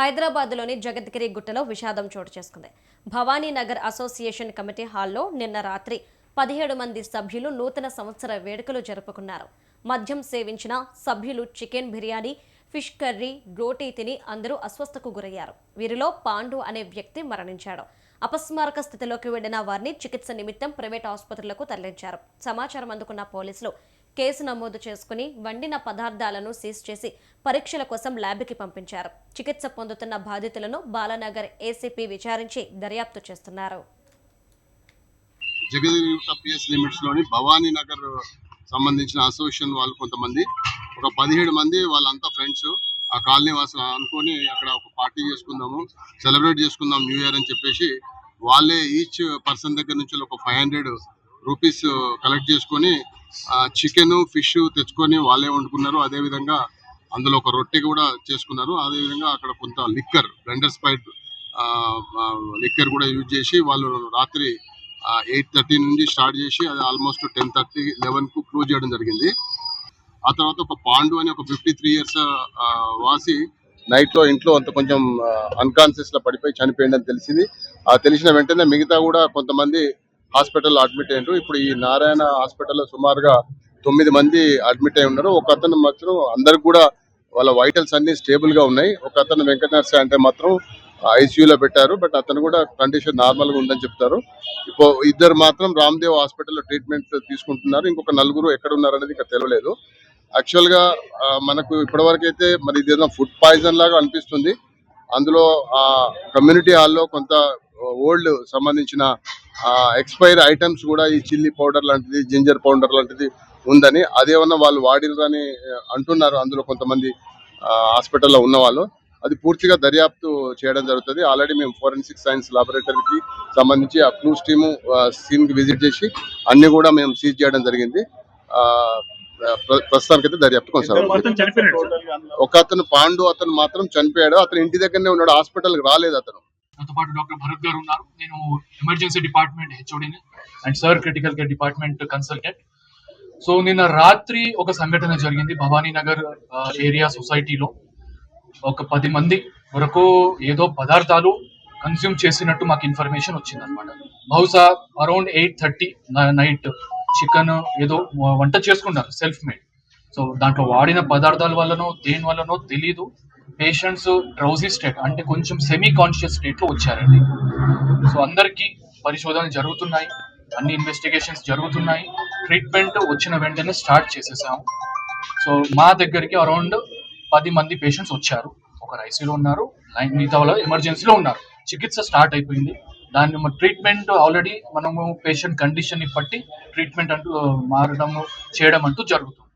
హైదరాబాద్లోని జగద్గిరి గుట్టలో విషాదం చోటు చేసుకుంది. భవానీ నగర్ అసోసియేషన్ కమిటీ హాల్లో నిన్న రాత్రి పదిహేడు మంది సభ్యులు నూతన సంవత్సర వేడుకలు జరుపుకున్నారు. మద్యం సేవించిన సభ్యులు చికెన్ బిర్యానీ ఫిష్ కర్రీ రోటీ తిని అందరూ అస్వస్థకు గురయ్యారు. వీరిలో పాండు అనే వ్యక్తి మరణించాడు. అపస్మారక స్థితిలోకి వెళ్ళిన వారిని చికిత్స నిమిత్తం ప్రైవేట్ ఆసుపత్రులకు తరలించారు. సమాచారం అందుకున్న పోలీసులు కేసు నమోదు చేసుకుని వండిన పదార్థాలను సీజ్ చేసి పరీక్షల కోసం ల్యాబ్కి పంపించారు. చికిత్స పొందుతున్న బాధితులను బాలానగర్ ఏసీపీ విచారించి దర్యాప్తు చేస్తున్నారు. జగదీగుట్ట పిఎస్ లిమిట్స్లోని భవానీ నగర్ సంబంధించిన అసోసియేషన్ వాళ్ళు కొంతమంది ఒక పదిహేడు మంది వాళ్ళంతా ఫ్రెండ్స్. ఆ కాలనీ వాసులు అనుకొని అక్కడ ఒక పార్టీ చేసుకుందాము సెలబ్రేట్ చేసుకుందాం న్యూ ఇయర్ అని చెప్పేసి వాళ్ళే ఈచ్ పర్సన్ దగ్గర నుంచి ఒక ఫైవ్ హండ్రెడ్ రూపీస్ కలెక్ట్ చేసుకొని చికెన్ ఫిష్ తెచ్చుకొని వాళ్ళే వండుకున్నారు. అదే విధంగా అందులో ఒక రొట్టె కూడా చేసుకున్నారు. అదే విధంగా అక్కడ కొంత లిక్కర్ బ్లెండర్ స్పైడ్ లిక్కర్ కూడా యూజ్ చేసి వాళ్ళు రాత్రి ఎయిట్ థర్టీ నుండి స్టార్ట్ చేసి అది ఆల్మోస్ట్ టెన్ థర్టీ లెవెన్కు క్లోజ్ చేయడం జరిగింది. ఆ తర్వాత ఒక పాండు అని ఒక ఫిఫ్టీ త్రీ ఇయర్స్ వాసి నైట్లో ఇంట్లో అంత కొంచెం అన్కాన్షియస్లో పడిపోయి చనిపోయిందని తెలిసింది. ఆ తెలిసిన వెంటనే మిగతా కూడా కొంతమంది హాస్పిటల్లో అడ్మిట్ అయ్యారు ఇప్పుడు ఈ నారాయణ హాస్పిటల్లో సుమారుగా తొమ్మిది మంది అడ్మిట్ అయి ఉన్నారు. ఒక అతను మాత్రం అందరికి కూడా వాళ్ళ వైటల్స్ అన్ని స్టేబుల్గా ఉన్నాయి. ఒక అతను వెంకట అంటే మాత్రం ఐసీయూలో పెట్టారు. బట్ అతను కూడా కండిషన్ నార్మల్గా ఉందని చెప్తారు. ఇప్పుడు ఇద్దరు మాత్రం రామ్దేవ్ హాస్పిటల్లో ట్రీట్మెంట్ తీసుకుంటున్నారు. ఇంకొక నలుగురు ఎక్కడ ఉన్నారు అనేది ఇంకా తెలియలేదు. యాక్చువల్గా మనకు ఇప్పటివరకు అయితే మరి ఇదేదో ఫుడ్ పాయిజన్ లాగా అనిపిస్తుంది. అందులో ఆ కమ్యూనిటీ హాల్లో కొంత ఓల్డ్ సంబంధించిన ఎక్స్పైర్ ఐటమ్స్ కూడా ఈ చిల్లీ పౌడర్ లాంటిది జింజర్ పౌడర్ లాంటిది ఉందని అదేమన్నా వాళ్ళు వాడిరని అంటున్నారు. అందులో కొంతమంది హాస్పిటల్లో ఉన్న వాళ్ళు అది పూర్తిగా దర్యాప్తు చేయడం జరుగుతుంది. ఆల్రెడీ మేము ఫోరెన్సిక్ సైన్స్ లాబొరేటరీకి సంబంధించి ఆ క్లూస్ టీము సీన్కి విజిట్ చేసి అన్ని కూడా మేము సీజ్ చేయడం జరిగింది. ప్రస్తుతానికైతే దర్యాప్తు కొనసాగుతుంది. ఒక అతను పాండు అతను మాత్రం చనిపోయాడు. అతను ఇంటి దగ్గరనే ఉన్నాడు. హాస్పిటల్కి రాలేదు అతను. నాతో పాటు డాక్టర్ భరత్ గారు ఉన్నారు. నేను emergency department హెచ్ఓడిని and sir critical care department consultant. So నిన్న రాత్రి ఒక సంఘటన జరిగింది భవానీ నగర్ ఏరియా సొసైటీలో. ఒక పది మంది వరకు ఏదో పదార్థాలు కన్స్యూమ్ చేసినట్టు మాకు ఇన్ఫర్మేషన్ వచ్చింది అనమాట బహుశా around eight thirty night chicken ఏదో వంట చేసుకున్నారు సెల్ఫ్ మేడ్ సో దాంట్లో వాడిన పదార్థాల వల్లనో దేని వల్లనో తెలీదు. పేషెంట్స్ డ్రౌజీ స్టేట్ అంటే కొంచెం సెమీ కాన్షియస్ స్టేట్లో వచ్చారండి. సో అందరికీ పరిశోధనలు జరుగుతున్నాయి అన్ని ఇన్వెస్టిగేషన్స్ జరుగుతున్నాయి. ట్రీట్మెంట్ వచ్చిన వెంటనే స్టార్ట్ చేసేసాము. సో మా దగ్గరికి అరౌండ్ పది మంది పేషెంట్స్ వచ్చారు. ఒకరు ఐసీలో ఉన్నారు నైన్ మిగతా వాళ్ళు ఎమర్జెన్సీలో ఉన్నారు. చికిత్స స్టార్ట్ అయిపోయింది. దాన్ని ట్రీట్మెంట్ ఆల్రెడీ మనము పేషెంట్ కండిషన్ని బట్టి ట్రీట్మెంట్ అంటూ మారడం చేయడం అంటూ జరుగుతుంది.